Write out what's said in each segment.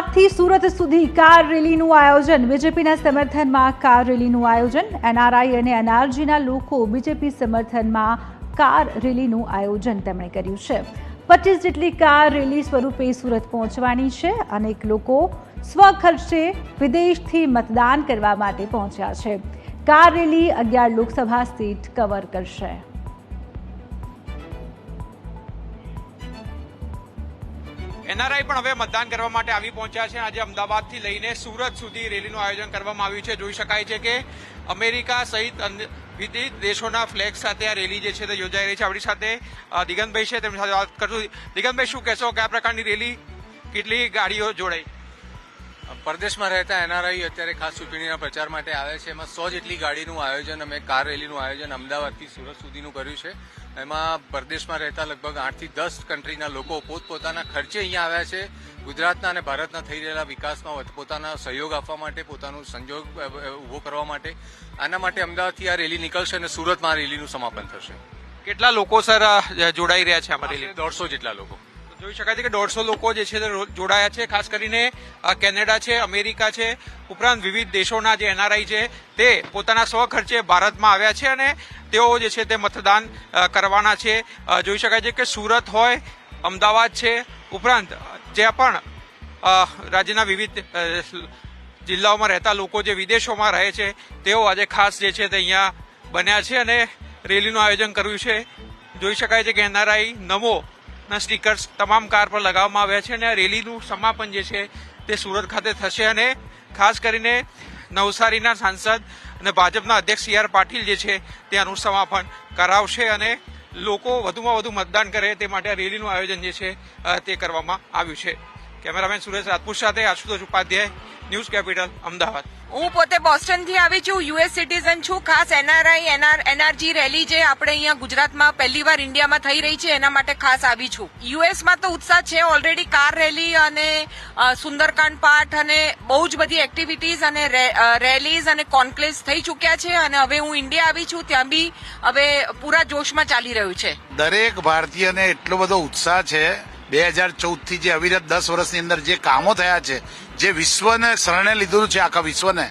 અમદાવાદથી સુરત સુધી કાર રેલીનું આયોજન. બીજેપીના સમર્થનમાં કાર રેલીનું આયોજન. એનઆરઆઈ અને એનઆરજીના લોકો બીજેપી સમર્થનમાં કાર રેલીનું આયોજન તેમણે કર્યું છે. પચીસ જેટલી કાર રેલી સ્વરૂપે સુરત પહોંચવાની છે. અનેક લોકો સ્વખર્ચે વિદેશથી મતદાન કરવા માટે પહોંચ્યા છે. કાર રેલી અગિયાર લોકસભા સીટ કવર કરશે. એનઆરઆઈ પણ હવે મતદાન કરવા માટે આવી પહોંચ્યા છે. આજે અમદાવાદથી લઈને સુરત સુધી રેલીનું આયોજન કરવામાં આવ્યું છે. જોઈ શકાય છે કે અમેરિકા સહિત વિવિધ દેશોના ફ્લેગ સાથે આ રેલી જે છે તે યોજાઈ રહી છે. આપણી સાથે દિગંતભાઈ છે, તેમની સાથે વાત કરશું. દિગંતભાઈ, શું કહેશો કયા પ્રકારની રેલી કેટલી ગાડીઓ જોડાઈ? પરદેશમાં રહેતા એનઆરઆઈ અત્યારે ખાસ ચૂંટણીના પ્રચાર માટે આવે છે. એમાં સો જેટલી ગાડીનું આયોજન, અમે કાર રેલીનું આયોજન અમદાવાદથી સુરત સુધીનું કર્યું છે. એમાં પરદેશમાં રહેતા લગભગ આઠથી દસ કન્ટ્રીના લોકો પોતપોતાના ખર્ચે અહીંયા આવ્યા છે. ગુજરાતના અને ભારતના થઈ રહેલા વિકાસમાં પોતાના સહયોગ આપવા માટે પોતાનો સંજોગ ઊભો કરવા માટે. આના માટે અમદાવાદથી આ રેલી નીકળશે અને સુરતમાં આ રેલીનું સમાપન થશે. કેટલા લોકો સર જોડાઈ રહ્યા છે આમાં રેલી? દોઢસો જેટલા લોકો. જોઈ શકાય છે કે દોઢસો લોકો જે છે તે જોડાયા છે, ખાસ કરીને કેનેડા છે, અમેરિકા છે, ઉપરાંત વિવિધ દેશોના જે એનઆરઆઈ છે તે પોતાના સ્વખર્ચે ભારતમાં આવ્યા છે અને તેઓ જે છે તે મતદાન કરવાના છે. જોઈ શકાય છે કે સુરત હોય, અમદાવાદ છે, ઉપરાંત જે પણ રાજ્યના વિવિધ જિલ્લાઓમાં રહેતા લોકો જે વિદેશોમાં રહે છે, તેઓ આજે ખાસ જે છે તે અહીંયા બન્યા છે અને રેલીનું આયોજન કર્યું છે. જોઈ શકાય છે કે એનઆરઆઈ નમો ના સ્ટીકર્સ તમામ કાર પર લગાવવામાં આવ્યા છે અને આ રેલીનું સમાપન જે છે તે સુરત ખાતે થશે અને ખાસ કરીને નવસારીના સાંસદ અને ભાજપના અધ્યક્ષ સી આર પાટીલ જે છે તે આનું સમાપન કરાવશે અને લોકો વધુમાં વધુ મતદાન કરે તે માટે આ રેલીનું આયોજન જે છે તે કરવામાં આવ્યું છે. કેમેરામેન સુરેશ રાજપૂત સાથે આશુતોષ ઉપાધ્યાય, ન્યૂઝ કેપિટલ, અમદાવાદ. હું પોતે બોસ્ટનથી આવી છું યુએસ સિટીઝન છું, ખાસ એનઆરઆઈ એનઆર એનઆરજી રેલી જે આપણે અહીંયા ગુજરાતમાં પહેલી વાર ઇન્ડિયામાં થઈ રહી છે, એના માટે ખાસ આવી છું. યુએસમાં તો ઉત્સાહ છે ઓલરેડી કાર રેલી અને સુંદરકાંડ પાઠ અને બહુ જ બધી એક્ટિવિટીઝ અને રેલીઝ અને કોન્ક્લેવ્સ થઈ ચૂક્યા છે અને હવે હું ઇન્ડિયા આવી છું, ત્યાં બી હવે પૂરા જોશમાં ચાલી રહ્યું છે. દરેક ભારતીયને એટલો બધો ઉત્સાહ છે બે હજાર ચૌદથી જે અવિરત દસ વર્ષની અંદર જે કામો થયા છે, જે વિશ્વને શરણે લીધું છે, આખા વિશ્વને.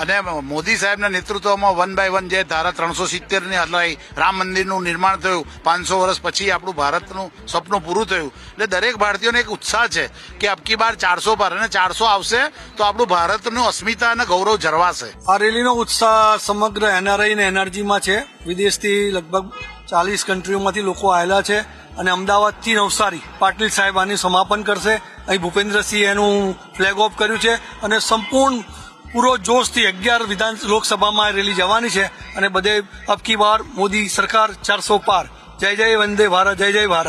અને મોદી સાહેબના નેતૃત્વમાં વન બાય વન જે ધારા ત્રણસો સિત્તેરની હલાઈ રામ મંદિરનું નિર્માણ થયું, પાંચસો વર્ષ પછી આપણું ભારતનું સપનું પૂરું થયું. એટલે દરેક ભારતીયોને એક ઉત્સાહ છે કે અબકી બાર ચારસો પર અને ચારસો આવશે, તો આપણું ભારતનું અસ્મિતા અને ગૌરવ જળવાશે. આ રેલીનો ઉત્સાહ સમગ્ર એનઆરઆઈ ને એનર્જીમાં છે. વિદેશથી લગભગ ચાલીસ કન્ટ્રીઓમાંથી લોકો આવેલા છે અને અમદાવાદથી નવસારી પાટીલ સાહેબ આની સમાપન કરશે. અહીં ભૂપેન્દ્રસિંહ એનું ફ્લેગ ઓફ કર્યું છે અને સંપૂર્ણ પૂરો જોશથી અગિયાર વિધાન લોકસભામાં રેલી જવાની છે અને બધે અબકી બાર મોદી સરકાર ચારસો પાર. જય જય વંદે ભારત, જય જય ભારત.